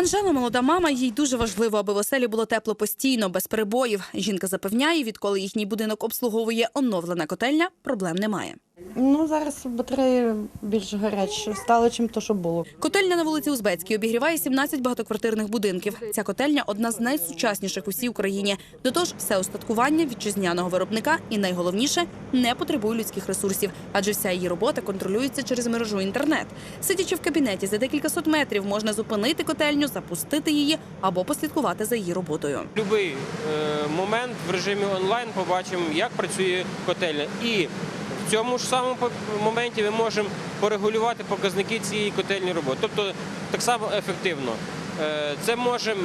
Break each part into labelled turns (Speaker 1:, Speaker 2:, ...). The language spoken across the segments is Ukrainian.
Speaker 1: Анжела молода мама. Їй дуже важливо, аби в оселі було тепло постійно, без перебоїв. Жінка запевняє, відколи їхній будинок обслуговує оновлена котельня, проблем немає.
Speaker 2: Ну, зараз батареї більш гарячі стали, чим то, що було.
Speaker 1: Котельня на вулиці Узбецькій обігріває 17 багатоквартирних будинків. Ця котельня одна з найсучасніших у всій Україні. До того ж, все устаткування вітчизняного виробника і найголовніше не потребує людських ресурсів, адже вся її робота контролюється через мережу інтернет. Сидячи в кабінеті за декілька сот метрів, можна зупинити котельню, запустити її або послідкувати за її роботою.
Speaker 3: Будь-який е, момент в режимі онлайн побачимо, як працює котельня. І в цьому ж самому по- моменті ми можемо порегулювати показники цієї котельні роботи. Тобто так само ефективно. Е, Це можемо.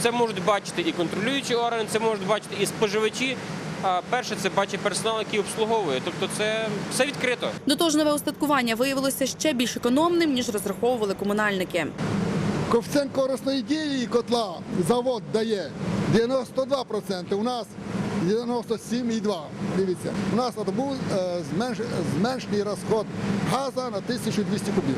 Speaker 3: Це можуть бачити і контролюючі органи, це можуть бачити і споживачі. А перше це бачить персонал, який обслуговує. Тобто це все відкрито.
Speaker 1: До того ж, нове устаткування виявилося ще більш економним ніж розраховували комунальники.
Speaker 4: Коефіцієнт корисної дії котла завод дає 92%, у нас 97,2%. Дивіться, у нас був е, зменш, зменшений розход газу на 1200 кубів.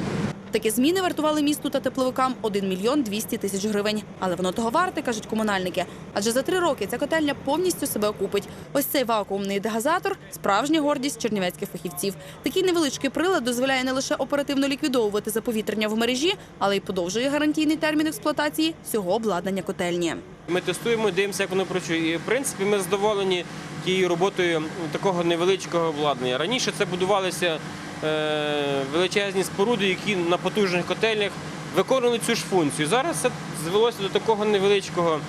Speaker 1: Такі зміни вартували місту та тепловикам 1 мільйон 200 тисяч гривень. Але воно того варте, кажуть комунальники. Адже за три роки ця котельня повністю себе окупить. Ось цей вакуумний дегазатор – справжня гордість чернівецьких фахівців. Такий невеличкий прилад дозволяє не лише оперативно ліквідовувати заповітрення в мережі, але й подовжує гарантійний термін експлуатації всього обладнання котельні.
Speaker 3: Ми тестуємо, дивимося, як воно працює. І в принципі ми задоволені тією роботою такого невеличкого обладнання. Раніше це будувалися е, величезні споруди, які на потужних котельнях виконували цю ж функцію. Зараз це звелося до такого невеличкого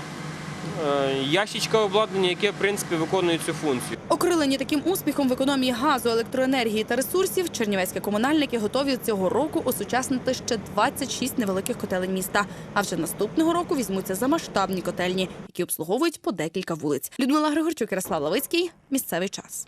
Speaker 3: ящичка обладнання, яке в принципі виконує цю функцію.
Speaker 1: Окрилені таким успіхом в економії газу, електроенергії та ресурсів, чернівецькі комунальники готові цього року осучаснити ще 26 невеликих котелень міста. А вже наступного року візьмуться за масштабні котельні, які обслуговують по декілька вулиць. Людмила Григорчук, Ярослав Лавицький. Місцевий час.